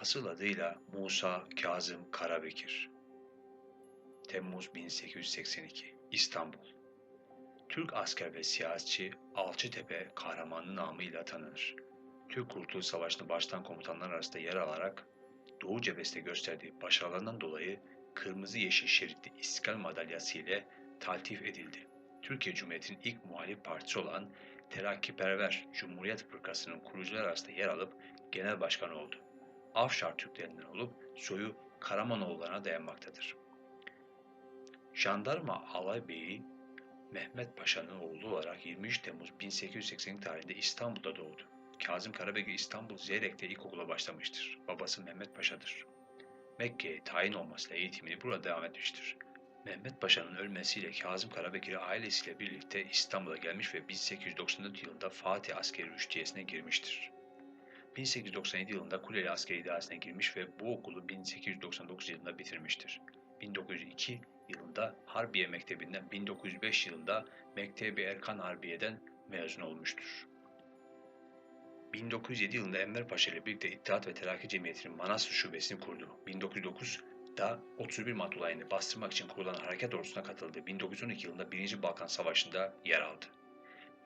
Asıl adıyla Musa Kazım Karabekir. Temmuz 1882 İstanbul Türk asker ve siyasetçi Alçıtepe kahramanı namıyla tanınır. Türk Kurtuluş Savaşı'nda baştan komutanlar arasında yer alarak Doğu cephesinde gösterdiği başarılarından dolayı Kırmızı Yeşil Şeritli İstiklal Madalyası ile taltif edildi. Türkiye Cumhuriyeti'nin ilk muhalif partisi olan Terakkiperver Cumhuriyet Fırkası'nın kurucular arasında yer alıp genel başkan oldu. Afşar Türklerinden olup soyu Karamanoğullarına dayanmaktadır. Jandarma Alay Beyi Mehmet Paşa'nın oğlu olarak 23 Temmuz 1880 tarihinde İstanbul'da doğdu. Kazım Karabekir İstanbul Zeyrek'te ilkokula başlamıştır. Babası Mehmet Paşa'dır. Mekke'ye tayin olmasıyla eğitimini burada devam etmiştir. Mehmet Paşa'nın ölmesiyle Kazım Karabekir ailesiyle birlikte İstanbul'a gelmiş ve 1894 yılında Fatih Askeri Rüştiyesi'ne girmiştir. 1897 yılında Kuleli Askeri İdaresi'ne girmiş ve bu okulu 1899 yılında bitirmiştir. 1902 yılında Harbiye Mektebi'nden 1905 yılında Mektebi Erkan Harbiye'den mezun olmuştur. 1907 yılında Enver Paşa ile birlikte İttihat ve Terakki Cemiyeti'nin Manastır Şubesini kurdu. 1909'da 31 Mart olayını bastırmak için kurulan harekat ordusuna katıldı. 1912 yılında 1. Balkan Savaşı'nda yer aldı.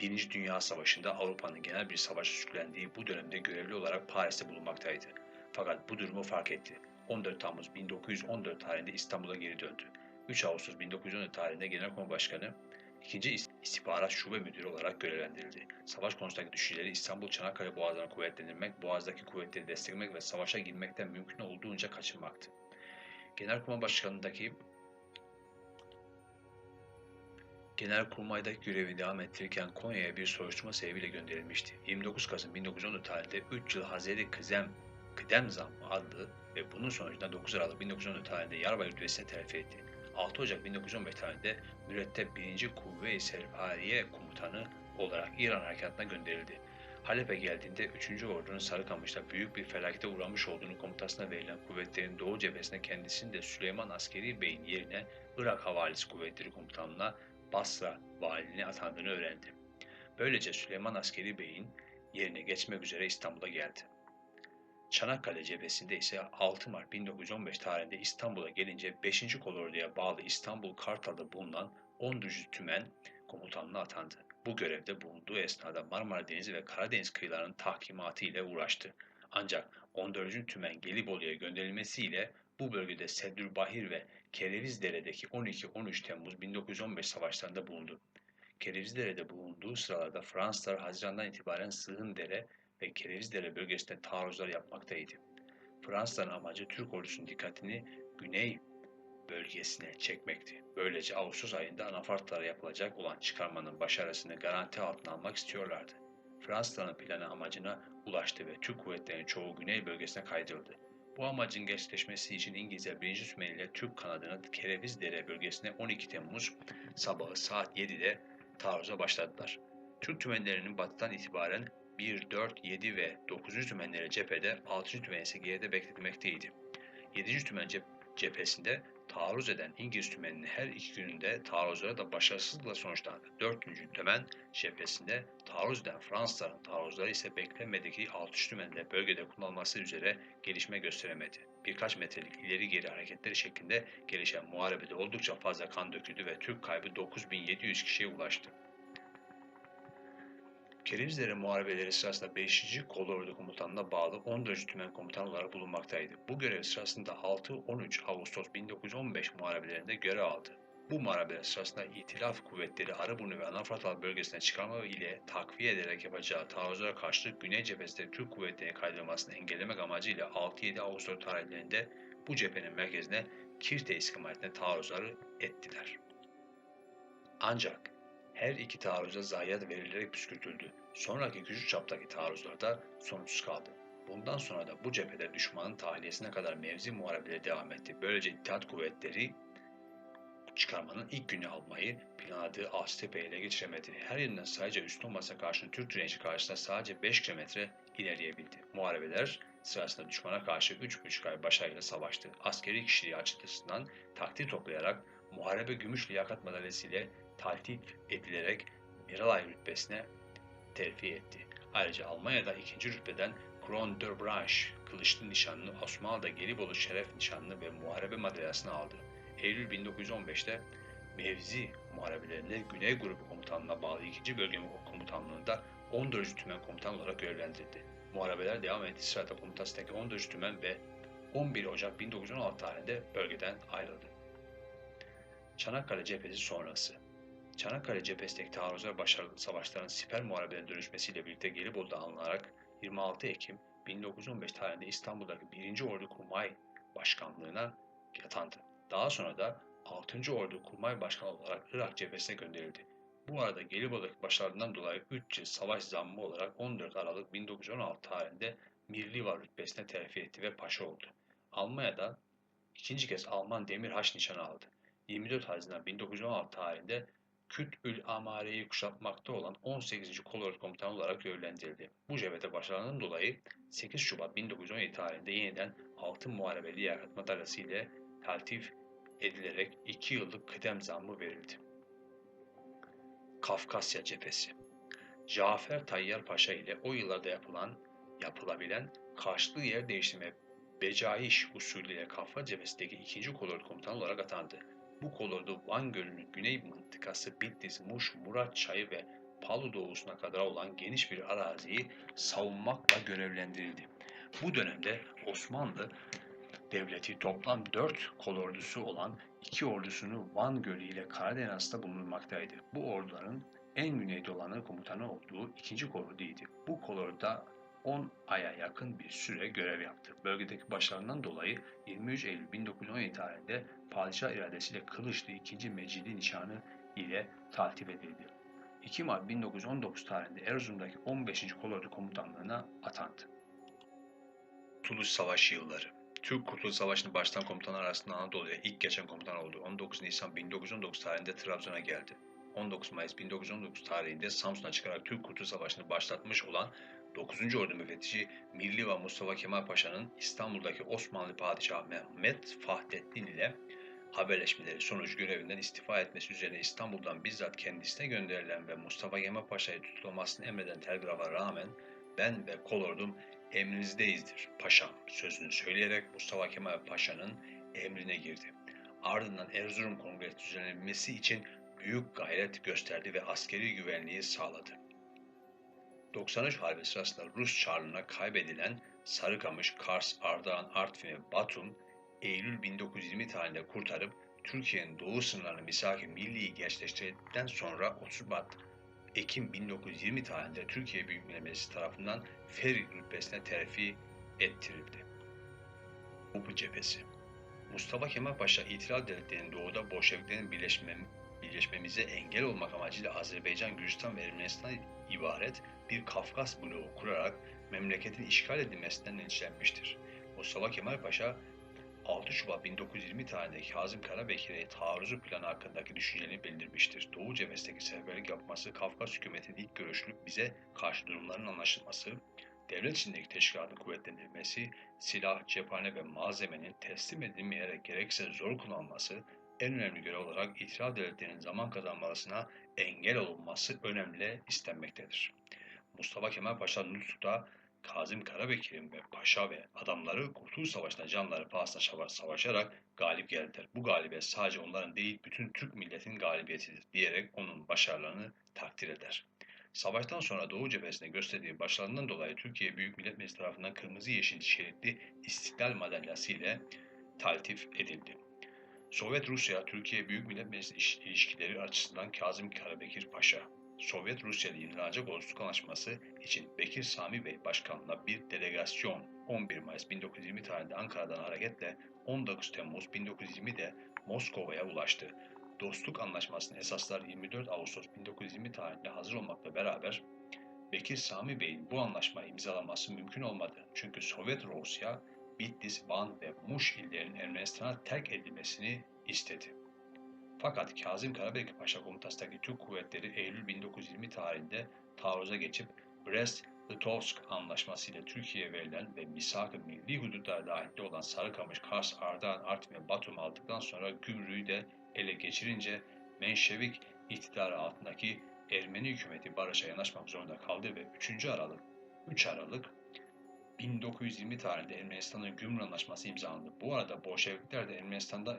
Birinci Dünya Savaşı'nda Avrupa'nın genel bir savaşa sürüklendiği bu dönemde görevli olarak Paris'te bulunmaktaydı. Fakat bu durumu fark etti. 14 Temmuz 1914 tarihinde İstanbul'a geri döndü. 3 Ağustos 1914 tarihinde Genelkurmay Başkanı 2. İstihbarat Şube Müdürü olarak görevlendirildi. Savaş konusundaki düşünceleri İstanbul Çanakkale Boğazı'nı kuvvetlendirmek, Boğaz'daki kuvvetleri desteklemek ve savaşa girmekten mümkün olduğunca kaçınmaktı. Genelkurmay Başkanı'ndaki Genelkurmay'daki görevi devam ettirirken Konya'ya bir soruşturma sebebiyle gönderilmişti. 29 Kasım 1914 tarihinde 3 yıl Hazreti Kızem Kıdem Zammı adlı ve bunun sonucunda 9 Aralık 1914 tarihinde Yarbay Rütbesi'ne terfi etti. 6 Ocak 1915 tarihinde Mürettep 1. Kuvve-i Serhariye Komutanı olarak İran Harekatı'na gönderildi. Halep'e geldiğinde 3. Ordu'nun Sarıkamış'ta büyük bir felakete uğramış olduğunu komutasına verilen kuvvetlerin Doğu cephesine kendisini de Süleyman Askeri Bey'in yerine Irak Havalisi Kuvvetleri Komutanlığı'na Basra valiliğine atandığını öğrendi. Böylece Süleyman Askeri Bey'in yerine geçmek üzere İstanbul'a geldi. Çanakkale cephesinde ise 6 Mart 1915 tarihinde İstanbul'a gelince 5. Kolordu'ya bağlı İstanbul Kartal'da bulunan 10. Tümen komutanlığı atandı. Bu görevde bulunduğu esnada Marmara Denizi ve Karadeniz kıyılarının tahkimatı ile uğraştı. Ancak 14. Tümen Gelibolu'ya gönderilmesiyle bu bölgede Seddülbahir ve Kerevizdere'deki 12-13 Temmuz 1915 savaşlarında bulundu. Kerevizdere'de bulunduğu sıralarda Fransızlar Haziran'dan itibaren Sığındere ve Kerevizdere bölgesinde taarruzlar yapmaktaydı. Fransızların amacı Türk ordusunun dikkatini güney bölgesine çekmekti. Böylece Ağustos ayında anafartlara yapılacak olan çıkarmanın başarısını garanti altına almak istiyorlardı. Fransızların planı amacına ulaştı ve Türk kuvvetlerinin çoğu güney bölgesine kaydırıldı. Bu amacın gerçekleşmesi için İngilizler 1. Sümeyye ile Türk kanadını Kerevizdere bölgesine 12 Temmuz sabahı saat 7'de taarruza başladılar. Türk tümenlerinin batıdan itibaren 1, 4, 7 ve 9. tümenleri cephede, 6. tümen ise geride bekletmekteydi. 7. tümen cephesinde taarruz eden İngiliz tümeninin her iki gününde taarruzları da başarısızlıkla sonuçlandı. 4. tümen cephesinde taarruz eden Fransızların taarruzları ise beklenmedeki 6. tümenle bölgede kullanılması üzere gelişme gösteremedi. Birkaç metrelik ileri geri hareketleri şeklinde gelişen muharebede oldukça fazla kan döküldü ve Türk kaybı 9700 kişiye ulaştı. Kerevizlere muharebeleri sırasında 5. Kolordu Komutanı'na bağlı 14. Tümen Komutanı olarak bulunmaktaydı. Bu görev sırasında 6-13 Ağustos 1915 muharebelerinde görev aldı. Bu muharebeler sırasında İtilaf kuvvetleri Arıburnu ve Anafratal bölgesine çıkarma ile takviye ederek yapacağı taarruzlara karşılık Güney cephesinde Türk kuvvetlerinin kaydırılmasını engellemek amacıyla 6-7 Ağustos tarihlerinde bu cephenin merkezine Kirte istikametine taarruzları ettiler. Ancak her iki taarruza zayiat verilerek püskürtüldü. Sonraki küçük çaptaki taarruzlarda sonuçsuz kaldı. Bundan sonra da bu cephede düşmanın tahliyesine kadar mevzi muharebeleri devam etti. Böylece İttihat Kuvvetleri çıkarmanın ilk günü almayı planladığı Ağaçtepe'ye ele geçiremedi. Her yerinden sadece üstün olmasa karşın Türk direnci karşısında sadece 5 kilometre ilerleyebildi. Muharebeler sırasında düşmana karşı 3,5 ay başarıyla savaştı. Askeri kişiliği açısından takdir toplayarak Muharebe Gümüş Liyakat Madalyası ile taltif edilerek Miralay rütbesine terfi etti. Ayrıca Almanya'da ikinci rütbeden Kron de Branche, kılıçlı nişanlı, Osmanlı'da Gelibolu Şeref nişanlı ve muharebe madalyasını aldı. Eylül 1915'te Mevzi muharebelerinde Güney Grubu Komutanlığı'na bağlı 2. Bölge Komutanlığı'nda 14. Tümen Komutan olarak görevlendirildi. Muharebeler devam ettiği sırada komutasındaki 14. Tümen ve 11 Ocak 1916 tarihinde bölgeden ayrıldı. Çanakkale cephesi sonrası Çanakkale cephesindeki taarruzlar başarılı savaşların siper muharebelerine dönüşmesiyle birlikte Gelibolu'da alınarak 26 Ekim 1915 tarihinde İstanbul'daki 1. Ordu Kurmay Başkanlığı'na atandı. Daha sonra da 6. Ordu Kurmay Başkanı olarak Irak cephesine gönderildi. Bu arada Gelibolu'daki başarılarından dolayı 3 yıl savaş zammı olarak 14 Aralık 1916 tarihinde Mirliva rütbesine terfi etti ve paşa oldu. Almanya'da ikinci kez Alman Demir Haç nişanı aldı. 24 Haziran 1916 tarihinde Küt-ül Amare'yi kuşatmakta olan 18. Kolordu Komutanı olarak görevlendirildi. Bu cephede başarılarından dolayı 8 Şubat 1917 tarihinde yeniden Altın Muharebe Liyakat Madalyası ile taltif edilerek 2 yıllık kıdem zammı verildi. Kafkasya Cephesi Cafer Tayyar Paşa ile o yıllarda yapılan, yapılabilen karşılıklı yer değiştirme Becaiş usulüyle Kafka cephesindeki 2. Kolordu Komutanı olarak atandı. Bu kolordu Van Gölü'nün güney mıntıkası Bitlis, Muş, Murat Çayı ve Palu doğusuna kadar olan geniş bir araziyi savunmakla görevlendirildi. Bu dönemde Osmanlı Devleti toplam 4 kolordusu olan iki ordusunu Van Gölü ile Karadeniz'de bulunmaktaydı. Bu orduların en güneyde olanı komutanı olduğu ikinci kolorduydu. Bu kolorda 10 aya yakın bir süre görev yaptı. Bölgedeki başarılarından dolayı 23 Eylül 1917 tarihinde padişah iradesiyle Kılıçlı 2. Mecidi nişanı ile taltif edildi. 2 Mart 1919 tarihinde Erzurum'daki 15. Kolordu Komutanlığı'na atandı. Kurtuluş Savaşı yılları Türk Kurtuluş Savaşı'nın baştan komutanı arasında Anadolu'ya ilk geçen komutan oldu. 19 Nisan 1919 tarihinde Trabzon'a geldi. 19 Mayıs 1919 tarihinde Samsun'a çıkarak Türk Kurtuluş Savaşı'nı başlatmış olan 9. Ordu Müfettişi Milli ve Mustafa Kemal Paşa'nın İstanbul'daki Osmanlı Padişahı Mehmet Fahrettin ile haberleşmeleri sonucu görevinden istifa etmesi üzerine İstanbul'dan bizzat kendisine gönderilen ve Mustafa Kemal Paşa'yı tutulamasını emreden telgrafa rağmen ben ve kolordum emrinizdeyizdir paşam sözünü söyleyerek Mustafa Kemal Paşa'nın emrine girdi. Ardından Erzurum Kongresi düzenlenmesi için büyük gayret gösterdi ve askeri güvenliği sağladı. 93 Harbi sırasında Rus Çarlığı'na kaybedilen Sarıkamış, Kars, Ardahan, Artvin ve Batum Eylül 1920 tarihinde kurtarıp Türkiye'nin doğu sınırlarını misak-ı milliyi gerçekleştirdikten sonra 30 Mart Ekim 1920 tarihinde Türkiye Büyük Millet Meclisi tarafından Feri rütbesine terfi ettirildi. Upu Cephesi Mustafa Kemal Paşa İtilal Devletleri'nin doğuda Bolşeviklerin birleşmem, birleşmemize engel olmak amacıyla Azerbaycan, Gürcistan ve Ermenistan'dan ibaret bir Kafkas bloğu kurarak memleketin işgal edilmesinden endişelenmiştir. Mustafa Kemal Paşa 6 Şubat 1920 tarihinde Kazım Karabekir'e taarruzu planı hakkındaki düşüncelerini bildirmiştir. Doğu cephesindeki seferberlik yapması, Kafkas hükümetinin ilk görüşlülük bize karşı durumların anlaşılması, devlet içindeki teşkilatın kuvvetlendirilmesi, silah, cephane ve malzemenin teslim edilmeyerek gerekse zor kullanılması, en önemli görev olarak itiraz devletlerinin zaman kazanmasına engel olunması önemli istenmektedir. Mustafa Kemal Paşa Nutuk'ta Kazım Karabekir'in ve paşa ve adamları Kurtuluş Savaşı'nda canları pahasına savaşarak galip geldiler. Bu galibiyet sadece onların değil bütün Türk milletinin galibiyetidir diyerek onun başarılarını takdir eder. Savaştan sonra Doğu cephesinde gösterdiği başarılarından dolayı Türkiye Büyük Millet Meclisi tarafından kırmızı yeşil şeritli İstiklal Madalyası ile taltif edildi. Sovyet Rusya Türkiye Büyük Millet Meclisi ilişkileri açısından Kazım Karabekir Paşa Sovyet Rusya ile yenilecek dostluk anlaşması için Bekir Sami Bey başkanlığında bir delegasyon 11 Mayıs 1920 tarihinde Ankara'dan hareketle 19 Temmuz 1920'de Moskova'ya ulaştı. Dostluk anlaşmasının esasları 24 Ağustos 1920 tarihinde hazır olmakla beraber Bekir Sami Bey'in bu anlaşmayı imzalaması mümkün olmadı. Çünkü Sovyet Rusya Bitlis, Van ve Muş illerinin Ermenistan'a terk edilmesini istedi. Fakat Kazım Karabekir Paşa komutasındaki Türk kuvvetleri Eylül 1920 tarihinde taarruza geçip Brest-Litovsk anlaşması ile Türkiye'ye verilen ve misak-ı milli hudutlara dahilde olan Sarıkamış, Kars, Ardahan, Artvin ve Batum aldıktan sonra Gümrüğü de ele geçirince Menşevik iktidarı altındaki Ermeni hükümeti barışa yanaşmak zorunda kaldı ve 3. Aralık 3 Aralık 1920 tarihinde Ermenistan'ın Gümrük Anlaşması imzalandı. Bu arada Bolşevikler de Ermenistan'da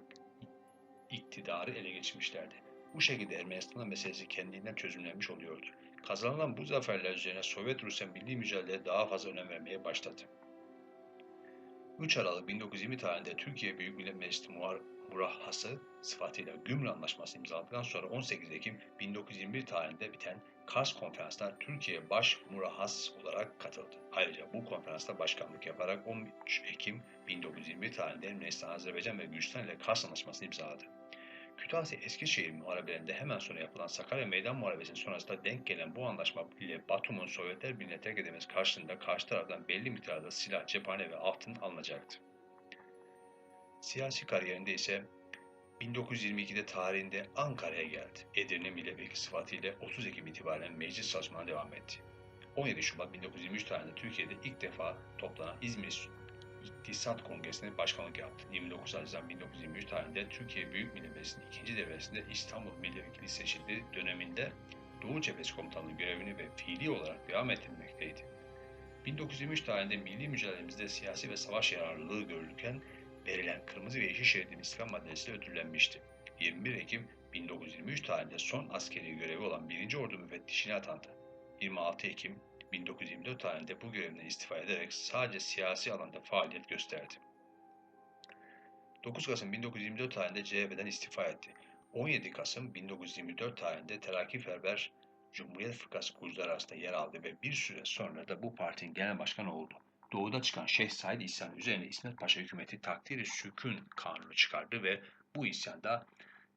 iktidarı ele geçirmişlerdi. Bu şekilde Ermenistan'ın meselesi kendinden çözümlenmiş oluyordu. Kazanılan bu zaferler üzerine Sovyet Rusya milli mücadeleye daha fazla önem vermeye başladı. 3 Aralık 1920 tarihinde Türkiye Büyük Millet Meclisi Murahhası sıfatıyla Gümrük Anlaşması imzaladıktan sonra 18 Ekim 1921 tarihinde biten Kars Konferansı'na Türkiye baş murahhas olarak katıldı. Ayrıca bu konferansta başkanlık yaparak 13 Ekim 1921 tarihinde Ermenistan, Azerbaycan ve Gürcistan ile Kars Anlaşması'nı imzaladı. Kütahya Eskişehir muharebelerinde hemen sonra yapılan Sakarya Meydan Muharebesi'nin sonrasında denk gelen bu anlaşma ile Batum'un Sovyetler Birliği'ne terk edilmesi karşılığında karşı taraftan belli miktarda silah, cephane ve altın alınacaktı. Siyasi kariyerinde ise 1922'de tarihinde Ankara'ya geldi. Edirne milletvekili sıfatıyla 30 Ekim itibaren meclis çalışmalarına devam etti. 17 Şubat 1923 tarihinde Türkiye'de ilk defa toplanan İzmir İktisat Kongresi'ne başkanlık yaptı. 29 Haziran 1923 tarihinde Türkiye Büyük Millet Meclisi'nin ikinci devresinde İstanbul Milletvekili seçildiği döneminde Doğu Cephesi Komutanlığı görevini ve fiili olarak devam ettirmekteydi. 1923 tarihinde milli mücadelemizde siyasi ve savaş yararlılığı görülürken verilen kırmızı ve yeşil şeridin İslam maddesiyle ödüllenmişti. 21 Ekim 1923 tarihinde son askeri görevi olan 1. Ordu müfettişine atandı. 26 Ekim 1924 tarihinde bu görevinden istifa ederek sadece siyasi alanda faaliyet gösterdi. 9 Kasım 1924 tarihinde CHP'den istifa etti. 17 Kasım 1924 tarihinde Terakkiperver Cumhuriyet Fırkası kurucuları arasında yer aldı ve bir süre sonra da bu partinin genel başkanı oldu. Doğuda çıkan Şeyh Said isyanı üzerine İsmet Paşa hükümeti takdiri sükun kanunu çıkardı ve bu isyanda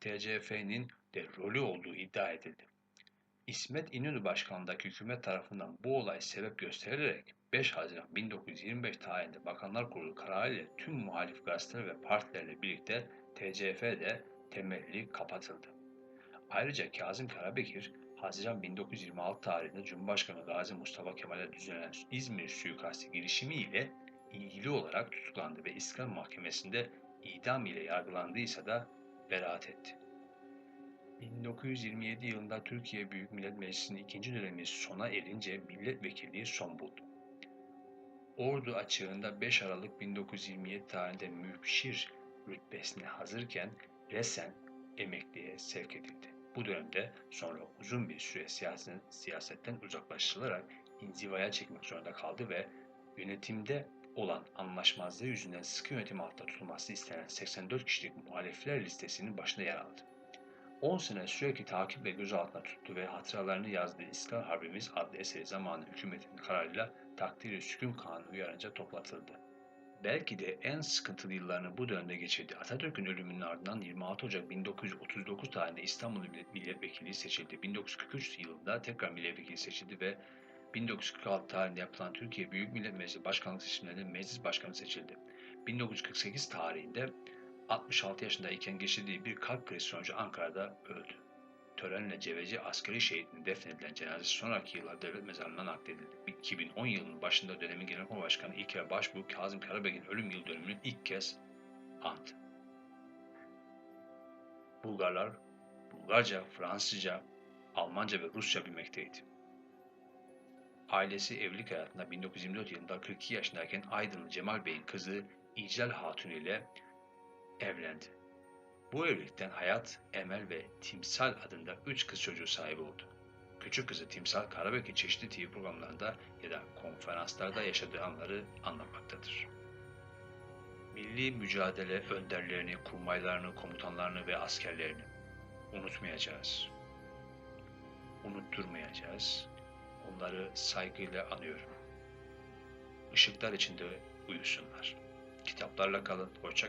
TCF'nin de rolü olduğu iddia edildi. İsmet İnönü başkanlığındaki hükümet tarafından bu olay sebep gösterilerek 5 Haziran 1925 tarihinde Bakanlar Kurulu kararıyla tüm muhalif gazeteler ve partilerle birlikte TCF'de temelli kapatıldı. Ayrıca Kazım Karabekir, Haziran 1926 tarihinde Cumhurbaşkanı Gazi Mustafa Kemal'e düzenlenen İzmir suikasti girişimi ile ilgili olarak tutuklandı ve İstiklal Mahkemesi'nde idam ile yargılandıysa da beraat etti. 1927 yılında Türkiye Büyük Millet Meclisi'nin ikinci dönemi sona erince milletvekilliği son buldu. Ordu açığında 5 Aralık 1927 tarihinde mübşir rütbesine hazırken resen emekliye sevk edildi. Bu dönemde sonra uzun bir süre siyasetten, siyasetten uzaklaştırılarak inzivaya çekmek zorunda kaldı ve yönetimde olan anlaşmazlığı yüzünden sıkı yönetim altında tutulması istenen 84 kişilik muhalifler listesinin başında yer aldı. 10 sene sürekli takip ve gözaltına tuttu ve hatıralarını yazdığı İstiklal Harbimiz adlı eseri zamanı hükümetin kararıyla takdiri sükun kanunu uyarınca toplatıldı. Belki de en sıkıntılı yıllarını bu dönemde geçirdi. Atatürk'ün ölümünün ardından 26 Ocak 1939 tarihinde İstanbul Milletvekili seçildi. 1943 yılında tekrar milletvekili seçildi ve 1946 tarihinde yapılan Türkiye Büyük Millet Meclisi Başkanlık seçimlerinde meclis başkanı seçildi. 1948 tarihinde 66 yaşındayken geçirdiği bir kalp krizi sonucu Ankara'da öldü. Törenle Ceveci askeri şehidinin defnedilen cenazesi sonraki yıllar devlet mezarlığına nakledildi. 2010 yılının başında dönemin Genelkurmay Başkanı İlker Başbuğ, Kazım Karabek'in ölüm yıl dönümünü ilk kez andı. Bulgarlar Bulgarca, Fransızca, Almanca ve Rusça bilmekteydi. Ailesi evlilik hayatında 1924 yılında 42 yaşındayken Aydınlı Cemal Bey'in kızı İclal Hatun ile evlendi. Bu evlilikten Hayat, Emel ve Timsal adında üç kız çocuğu sahibi oldu. Küçük kızı Timsal, Karabek'in çeşitli TV programlarında ya da konferanslarda yaşadığı anları anlatmaktadır. Milli mücadele önderlerini, kurmaylarını, komutanlarını ve askerlerini unutmayacağız. Unutturmayacağız. Onları saygıyla anıyorum. Işıklar içinde uyusunlar. Kitaplarla kalın, hoşça.